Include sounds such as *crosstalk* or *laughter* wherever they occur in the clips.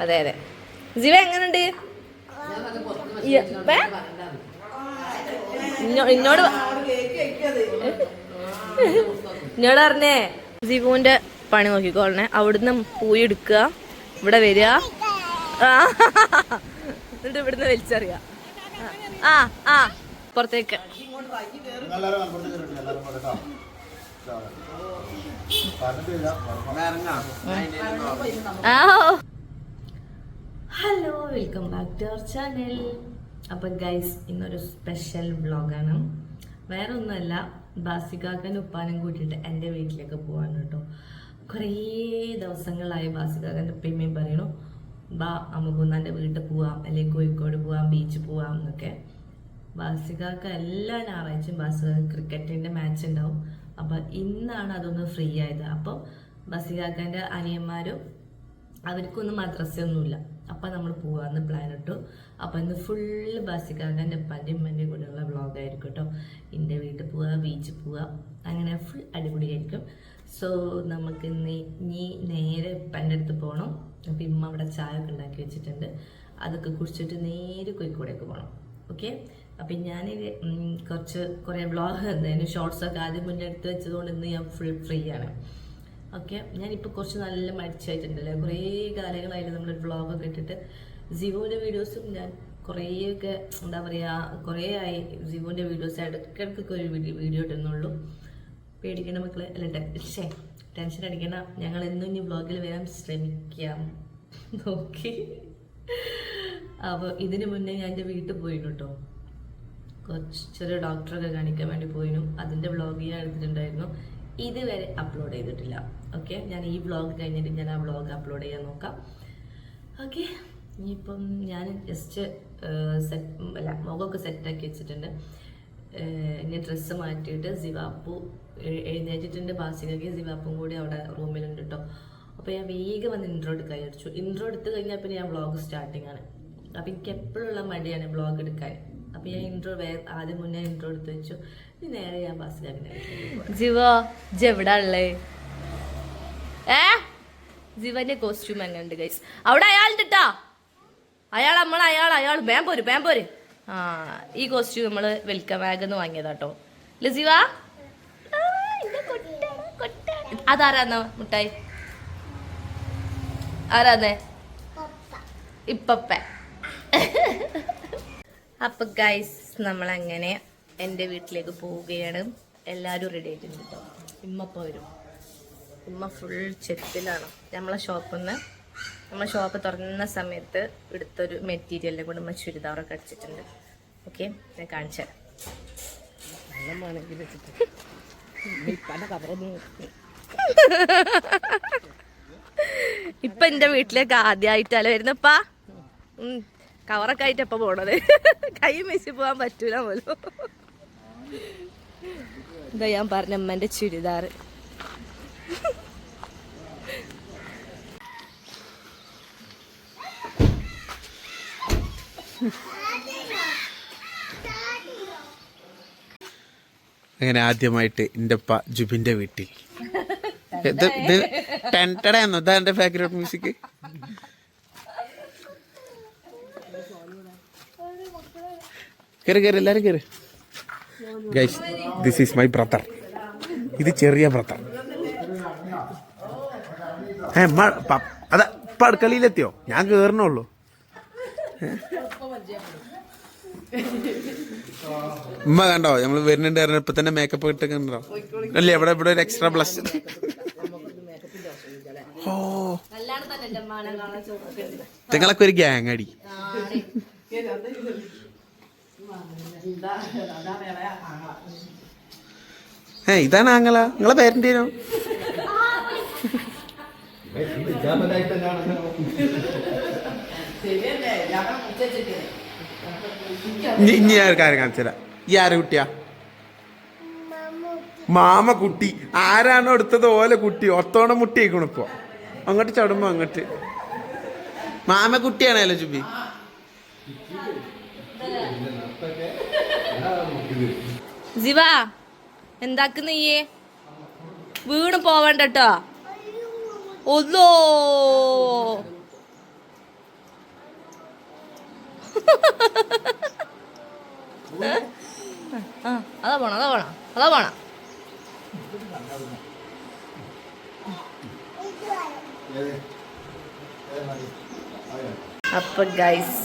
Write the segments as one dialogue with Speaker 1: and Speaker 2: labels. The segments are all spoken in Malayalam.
Speaker 1: അതെ അതെ. ജീവ എങ്ങനുണ്ട്? എന്നോട് എന്നോട് പറഞ്ഞേ ജീവുവിന്റെ പണി നോക്കിക്കോളണേ. അവിടുന്ന് പൂയി എടുക്കുക. ഇവിടെ വരിക. ആ. എന്നിട്ട് ഇവിടുന്ന് വലിച്ചെറിയ ആ ആ. പുറത്തേക്ക്. Hello welcome back to our channel അപ്പം ഗൈസ് ഇന്നൊരു സ്പെഷ്യൽ വ്ലോഗാണ് വേറെ ഒന്നുമല്ല ബാസികാക്കനും ഉപ്പാനും കൂട്ടിയിട്ട് എന്റെ വീട്ടിലേക്ക് പോവാണ് കേട്ടോ. കുറേ ദിവസങ്ങളായി ബാസികാക്കന്റെ ഉപ്പയമ്മയും പറയണു ബാ അമ്മകുന്നാന്റെ വീട്ടിൽ പോവാം അല്ലെങ്കിൽ കോഴിക്കോട് പോവാം ബീച്ച് പോവാം എന്നൊക്കെ. ബാസികാക്ക എല്ലാ ഞായറാഴ്ചയും ബാസിക ക്രിക്കറ്റിന്റെ മാച്ച് ഉണ്ടാവും. അപ്പം ഇന്നാണ് അതൊന്ന് ഫ്രീ ആയത്. അപ്പോൾ ബസികാക്കന്റെ അനിയന്മാരും അവർക്കൊന്നും മദ്രസയൊന്നുമില്ല. അപ്പം നമ്മൾ പോകാമെന്ന് പ്ലാൻ ഇട്ടു. അപ്പം ഇന്ന് ഫുള്ള് ബസ്സിക്കാകന്റെ ഉപ്പാന്റെയും ഉമ്മന്റെയും കൂടെയുള്ള ബ്ലോഗായിരിക്കും കേട്ടോ എന്റെ വീട്ടിൽ പോവുക ബീച്ചിൽ പോവുക അങ്ങനെ ഫുൾ അടിപൊളിയായിരിക്കും. സോ നമുക്ക് ഇന്ന് ഇനി നേരെ ഉപ്പാന്റെ അടുത്ത് പോകണം അപ്പം ഇമ്മ അവിടെ ചായ ഒക്കെ ഉണ്ടാക്കി വെച്ചിട്ടുണ്ട്. അതൊക്കെ കുടിച്ചിട്ട് നേരെ കോഴിക്കോടേക്ക് പോകണം ഓക്കെ അപ്പം ഞാൻ കുറച്ച് കുറേ വ്ളോഗ് എന്തായാലും ഷോർട്സൊക്കെ ആദ്യം മുന്നേ എടുത്ത് വെച്ചതുകൊണ്ട് ഇന്ന് ഞാൻ ഫുൾ ഫ്രീ ആണ്. ഓക്കെ ഞാനിപ്പോൾ കുറച്ച് നല്ല മടിച്ചായിട്ടുണ്ടല്ലോ. കുറേ കാലങ്ങളായിട്ട് നമ്മൾ വ്ളോഗൊക്കെ ഇട്ടിട്ട് ജിവോന്റെ വീഡിയോസും ഞാൻ കുറേയൊക്കെ എന്താ പറയുക കുറേ ആയി ജിവോന്റെ വീഡിയോസ് ഇടയ്ക്കിടയ്ക്കൊക്കെ ഒരു വീഡിയോ ഇടുന്നുള്ളൂ. പേടിക്കണ മക്കളെ. അല്ല ടെൻഷൻ ടെൻഷൻ അടിക്കണ ഞങ്ങൾ എന്നും ഇനി വ്ളോഗിൽ വരാൻ ശ്രമിക്കാം. *laughs* ഓക്കെ അപ്പോൾ ഇതിന് മുന്നേ ഞാൻ എന്റെ വീട്ടിൽ കുറച്ച് ചെറിയ ഡോക്ടറൊക്കെ കാണിക്കാൻ വേണ്ടി പോയിരുന്നു. അതിന്റെ വ്ളോഗ് ഞാൻ എടുത്തിട്ടുണ്ടായിരുന്നു. ഇതുവരെ അപ്ലോഡ് ചെയ്തിട്ടില്ല. ഓക്കെ ഞാൻ ഈ വ്ളോഗ് കഴിഞ്ഞിട്ട് ഞാൻ ആ വ്ളോഗ് അപ്ലോഡ് ചെയ്യാൻ നോക്കാം. ഓക്കെ ഇനിയിപ്പം ഞാൻ ജസ്റ്റ് സെറ്റ് അല്ല മുഖമൊക്കെ സെറ്റാക്കി വെച്ചിട്ടുണ്ട്. ഇനി ഡ്രസ്സ് മാറ്റിയിട്ട് സിവാപ്പു എഴുന്നേറ്റിട്ടുണ്ട്. ബാസികയ്ക്ക് സിവാപ്പും കൂടി അവിടെ റൂമിലുണ്ട് കേട്ടോ അപ്പോൾ ഞാൻ വേഗം വന്ന് ഇൻട്രോ എടുക്കാൻ വിചാരിച്ചു. ഇൻട്രോ എടുത്ത് കഴിഞ്ഞാൽ പിന്നെ ഞാൻ വ്ളോഗ് സ്റ്റാർട്ടിങ് ആണ്. അപ്പം എനിക്ക് എപ്പോഴുള്ള മടിയാണ് വ്ളോഗ് എടുക്കാൻ. അപ്പം ഞാൻ ഇൻട്രോ വേ ആദ്യം മുന്നേ ഇൻട്രോ എടുത്ത് വെച്ചു. ഇനി നേരെ ഞാൻ ബാസികാക്കിനെ ജിവോ ജെവിടാ ഉള്ളേ? ഏ? ജീവന്റെ കോസ്റ്റ്യൂം എങ്ങനെയുണ്ട് ഗൈസ് അവിടെ അയാളുണ്ട് ട്ടാ. അയാൾ നമ്മൾ അയാൾ അയാൾ. വേം പോര് വേം പോര്. ആ ഈ കോസ്റ്റ്യൂം നമ്മൾ വെൽക്കം വാഗന്ന് വാങ്ങിയതാട്ടോ അല്ലേ ജീവ. അതാരാന്ന മുട്ടായി? ആരാന്നേ? ഇപ്പപ്പ. അപ്പൊ ഗൈസ് നമ്മളങ്ങനെ എന്റെ വീട്ടിലേക്ക് പോവുകയാണ്. എല്ലാവരും റെഡി ആയിട്ടുണ്ട് കേട്ടോ ഇമ്മപ്പ വരും. ഉമ്മ ഫുൾ ചെത്തിലാണ്. നമ്മളെ ഷോപ്പിൽ നിന്ന് നമ്മളെ ഷോപ്പ് തുറന്ന സമയത്ത് എടുത്തൊരു മെറ്റീരിയലിനെ കൊണ്ട് നമ്മൾ ചുരിദാറൊക്കെ അടിച്ചിട്ടുണ്ട്. ഓക്കെ ഞാൻ കാണിച്ചു ഇപ്പൊ എന്റെ വീട്ടിലേക്ക് ആദ്യമായിട്ടല്ലേ വരുന്നപ്പാ? കവറൊക്കെ ആയിട്ട് എപ്പോൾ പോണത്? കൈ മെസ്സി പോവാൻ പറ്റൂല പോലും ഇതാ ഞാൻ പറഞ്ഞ അമ്മന്റെ ചുരിദാർ.
Speaker 2: അങ്ങനെ ആദ്യമായിട്ട് എന്റെ ഉപ്പ ജുബിന്റെ വീട്ടിൽ. ഇത് ഇത് ടെന്റഡായിരുന്നു ഇതാ എന്റെ ബാക്ക്ഗ്രൗണ്ട് മ്യൂസിക് കയറി കയറി എല്ലാവരും കയറി guys this is my brother ഇത് ചെറിയ ബ്രദർ ഏ അതാ ഇപ്പൊ അടുക്കളയിലെത്തിയോ? ഞാൻ കേറണുള്ളൂ. ഉമ്മ കണ്ടോ? നമ്മൾ വരുന്നുണ്ട് പറഞ്ഞ ഇപ്പൊ തന്നെ മേക്കപ്പ് ഇട്ട് കണ്ടോ അല്ലേ ഇവിടെ ഇവിടെ ഒരു എക്സ്ട്രാ പ്ലസ് ഓ. നിങ്ങളൊക്കെ ഒരു ഗ്യാങ് അടി. ഏ ഇതാണ് ആങ്ങള. നിങ്ങളെ
Speaker 3: മുച്ചിട്ട്
Speaker 2: ഇനി ഞാൻ ഒരു കാര്യം കാണിച്ചുതരാം. ഈ ആരെ കുട്ടിയാ? മാമ കുട്ടി. ആരാണോ എടുത്തത് ഓലെ കുട്ടി. ഒത്തോണം മുട്ടി ആയിക്കണു അങ്ങോട്ട് ചടുമ്പോ അങ്ങോട്ട്. മാമ കുട്ടിയാണല്ലോ ചുബി
Speaker 1: ജിവ എന്താക്കുന്ന നീയേ വീണ് പോവണ്ട കേട്ടോ ഒന്നോ അതാ പോണം അതാ പോണം അതാ പോണം? അപ്പൊ ഗൈസ്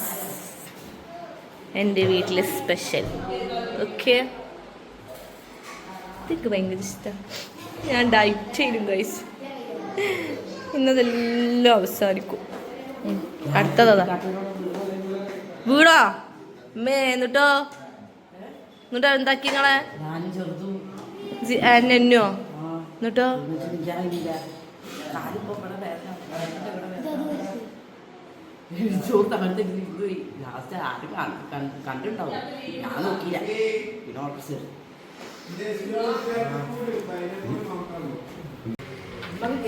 Speaker 1: എന്റെ വീട്ടിൽ സ്പെഷ്യൽ ഓക്കെ ഇതൊക്കെ ഭയങ്കര ഇഷ്ടം. ഞാൻ ഡയറ്റ് ചെയ്യും ഗൈസ് ഇന്നതെല്ലാം അവസാനിക്കും. അടുത്തതാ വീടോ? മേ എന്നിട്ടോ? എന്നിട്ടോ എന്താക്കി നിങ്ങളെ? എന്നോ എന്നിട്ടോ?
Speaker 3: ചോറ് തകർത്ത് പോയി ലാസ്റ്റ് ആരും കണ്ട്- കണ്ട്- കണ്ടിട്ടുണ്ടാവും ഞാൻ നോക്കിയില്ല പിന്നെ ഓർഡർ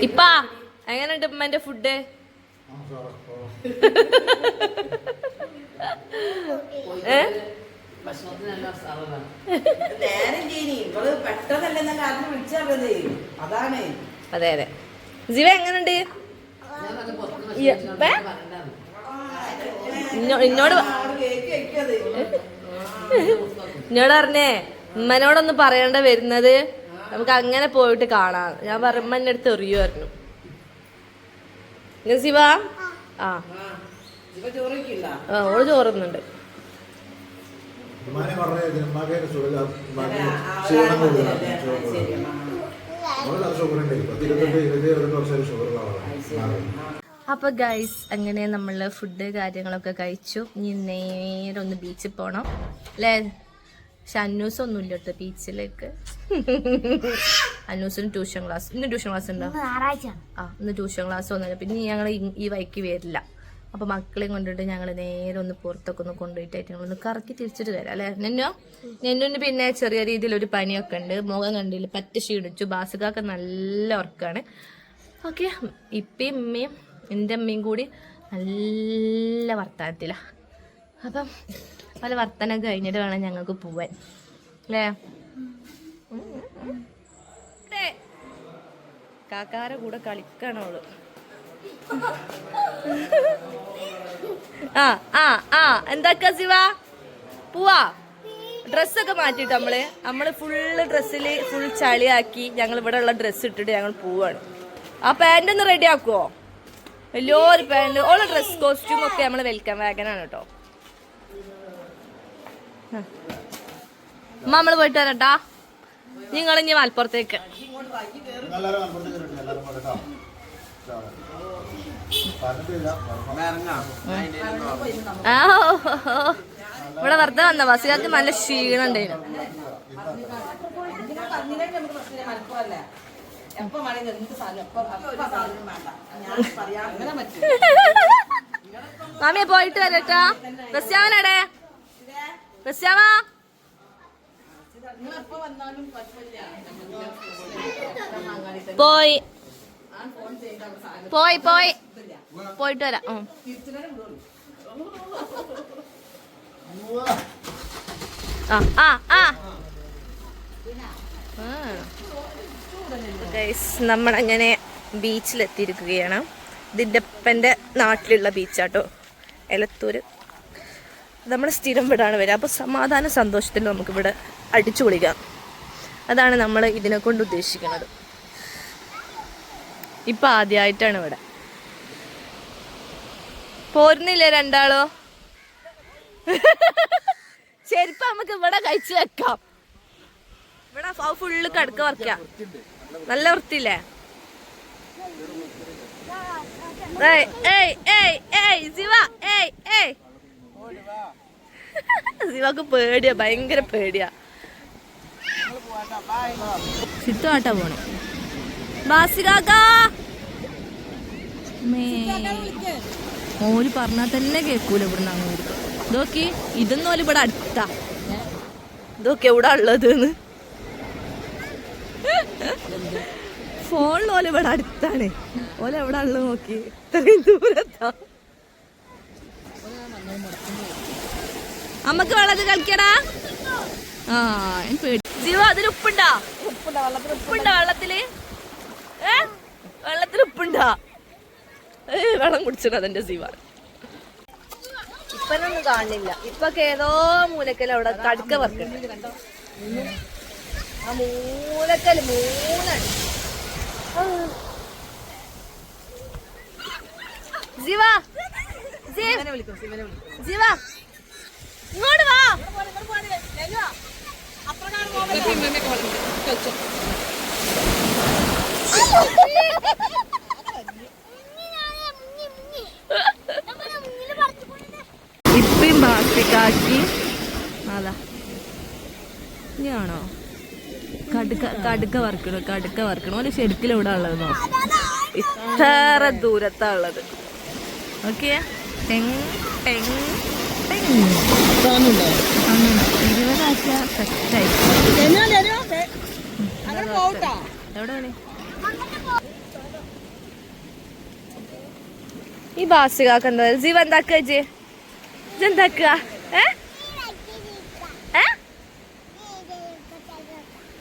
Speaker 1: ഇപ്പാ എങ്ങനെയുണ്ട്? ഉമ്മന്റെ ഫുഡ് *laughs* അതെ അതെ ജീവ ഏ? ഇന്നോട്
Speaker 3: വെക്കത്
Speaker 1: എന്നോട് പറഞ്ഞേ ഉമ്മനോടൊന്ന് പറയണ്ട വരുന്നത് നമുക്ക് അങ്ങനെ പോയിട്ട് കാണാം. ഞാൻ പറയുമ്പോ എന്റെ അടുത്ത് എറിയുമായിരുന്നു ശിവ? ആ. ഓൾ ചോറുന്നുണ്ട്.
Speaker 4: പത്ത് ഇരുപത്തെട്ട് ഇരുപത്തി വർഷം ഷുഗർ ഉള്ള ആളാണ്
Speaker 1: അപ്പൊ ഗൈസ് അങ്ങനെ നമ്മൾ ഫുഡ് കാര്യങ്ങളൊക്കെ കഴിച്ചു. ഇനി നേരെ ഒന്ന് ബീച്ചിൽ പോണം. അല്ലേ പക്ഷെ അന്നൂസ് ഒന്നും ഇല്ല കേട്ടോ ബീച്ചിലേക്ക് അന്നൂസിന് ട്യൂഷൻ ക്ലാസ് ഇന്ന് ട്യൂഷൻ ക്ലാസ് ഉണ്ടോ? ആ ഇന്ന് ട്യൂഷൻ ക്ലാസ് ഒന്നുമില്ല പിന്നെ ഞങ്ങൾ ഈ വൈക്ക് വരില്ല. അപ്പൊ മക്കളെയും കൊണ്ടിട്ട് ഞങ്ങൾ നേരെ ഒന്ന് പുറത്തൊക്കെ ഒന്ന് കൊണ്ടുപോയിട്ട് ഞങ്ങളൊന്ന് കറക്കി തിരിച്ചിട്ട് വരാം അല്ലെ? നെന്നോ? നെന്നുവിന് പിന്നെ ചെറിയ രീതിയിൽ ഒരു പനിയൊക്കെ ഉണ്ട്. മുഖം കണ്ടില്ല? പറ്റ ക്ഷീണിച്ചു. ബാസുകാക്ക് നല്ല ഉറക്കാണ്. ഓക്കെ. ഇപ്പയും ഉമ്മയും എന്റെ അമ്മയും കൂടി നല്ല വർത്തമാനത്തിലാണ് അപ്പം പല വർത്തനം കഴിഞ്ഞിട്ട് വേണം ഞങ്ങൾക്ക് പോവാൻ. അല്ലേ? കാക്കാരെ കൂടെ കളിക്കണോളു ആ ആ ആ എന്താ ശിവ പോവാ. ഡ്രസ്സൊക്കെ മാറ്റിട്ട് നമ്മൾ? നമ്മൾ ഫുള്ള് ഡ്രസ്സിൽ ഫുൾ ചളിയാക്കി ഞങ്ങൾ ഇവിടെ ഉള്ള ഡ്രസ്സ് ഇട്ടിട്ട് ഞങ്ങൾ പോവാണ്. ആ പാന്റ് ഒന്ന് റെഡി ആക്കുവോ? വലിയൊരു പാന്റ്. ഓൾ ഡ്രസ് കോസ്റ്റ്യൂം ഒക്കെ നമ്മൾ വെൽക്കം വാഗനാണ് കേട്ടോ അമ്മ നമ്മൾ പോയിട്ട് വരട്ടാ. നിങ്ങൾ ഇനി മലപ്പുറത്തേക്ക്. ഇവിടെ വെറുതെ വന്ന ബസ്സുകാർക്ക് നല്ല ക്ഷീണം ഉണ്ടായിരുന്നു
Speaker 3: എപ്പോ വേണമെങ്കിൽ എന്ത് സാധനം എപ്പോ സാധനം വേണ്ട. ഞാൻ പറയാം. അങ്ങനെ പറ്റും.
Speaker 1: മാമിയെ പോയിട്ട് വരട്ടോ.
Speaker 3: എപ്പോ വന്നാലും
Speaker 1: പോയി. പോയി പോയി. പോയിട്ട് വരാം. ആ ആ ആ. നമ്മളങ്ങനെ ബീച്ചിലെത്തിയിരിക്കുകയാണ് ഇതിന്റെ നാട്ടിലുള്ള ബീച്ചാട്ടോ എലത്തൂർ നമ്മൾ സ്ഥിരം ഇവിടാണ് വരിക. അപ്പോൾ സമാധാന സന്തോഷത്തിൽ നമുക്കിവിടെ അടിച്ചു പൊളിക്കാം. അതാണ് നമ്മൾ ഇതിനെ കൊണ്ട് ഉദ്ദേശിക്കുന്നത്. ഇപ്പം ആദ്യമായിട്ടാണ് ഇവിടെ. പോരുന്നില്ലേ രണ്ടാളോ? ചെരുപ്പ് നമുക്ക് ഇവിടെ കഴിച്ചു വെക്കാം. ഇവിടെ ഫുള്ള് കടുക്ക വറക്കാം നല്ല വൃത്തിയില്ലേ? ഏയ് പേടിയാ ഭയങ്കര പേടിയാ. ചുറ്റുമാട്ടാ പോണേ. ബാസികാക്കാ ഓൽ പറഞ്ഞാൽ തന്നെ കേൾക്കൂല ഇവിടുന്ന് അങ്ങോട്ട്. ഇതൊക്കെ ഇതൊന്നും ഇവിടെ അടുത്താ. ഇതൊക്കെ എവിടെ ഉള്ളത് ഫോണിൽ ഓല ഇവിടെ അടുത്താണ്. ഓല എവിടെ ഉള്ളു നോക്കി. ഇത്രയും ദൂരത്താ. അമ്മയ്ക്ക് വെള്ളത്തിൽ കളിക്കടാ? ആ പേടി. ജീവ അതിൽ ഉപ്പുണ്ടാ? ഉപ്പുണ്ടാ വെള്ളത്തിൽ? ഏ? വെള്ളത്തിൽ ഉപ്പുണ്ടാ? ഏയ് വെള്ളം കുടിച്ചിട്ട് അതെന്റെ ജീവ. ഇപ്പനൊന്നും കാണില്ല. ഇപ്പൊക്കെ ഏതോ മൂലക്കൽ അവിടെ കടുക്ക വർക്കുണ്ട് ആ മൂലക്കൽ മൂന്നാണ് ജീവ ജീവ ഇങ്ങോട്ട് വാ. ഇപ്പം അതാ. ഇനിയാണോ കടുക്ക കടുക്ക വറുക്കണോ കടുക്ക വറുക്കണോ? അല്ലെ ശരിക്കും ഇവിടെ ഉള്ളത് നോക്കാം. ഇത്ര ദൂരത്താ ഉള്ളത് ഓക്കെ ഈ ബാസികാക്കെന്താ ജീവ എന്താക്കുക ജി എന്താക്കുക? ഏ ഏ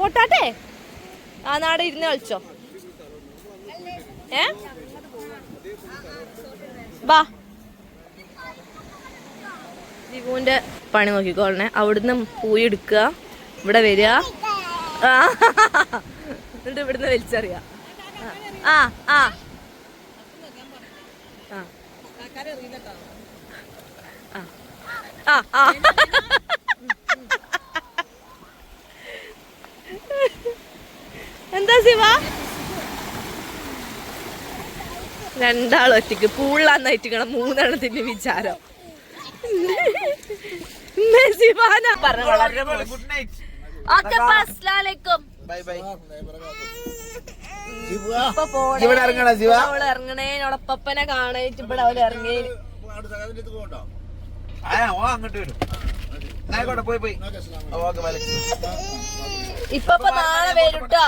Speaker 1: പൊട്ടാട്ടെ? ആ നാടെ ഇരുന്ന് കളിച്ചോ. ഏ? ബാ ദിവുവിന്റെ പണി നോക്കിക്കോളണേ അവിടുന്ന് പൂയി എടുക്കുക. ഇവിടെ വരിക. എന്നിട്ട് ഇവിടുന്ന് വലിച്ചറിയ ആ. ആ ആ. ആ ആ. എന്താ ശിവ? രണ്ടാളും പൂളാന്ന് പൂളാന്നായിട്ടിക്കണം മൂന്നെണ്ണത്തിന്റെ വിചാരം. ശിവാന പറഞ്ഞു
Speaker 2: ഗുഡ് നൈറ്റ്
Speaker 1: ഓക്കെ അസ്സലാമലൈക്കും
Speaker 2: ബൈ. ബൈ ഇവിടെ ഇറങ്ങണോ ശിവ?
Speaker 1: അവൾ ഇറങ്ങണേ. ഇവിടെ അവൾ ഇറങ്ങി.
Speaker 2: ആ ഓ അങ്ങോട്ട് വരും. ആയിക്കോട്ടെ പോയി പോയി. ഓക്കെ
Speaker 1: നാളെ വരൂട്ടോ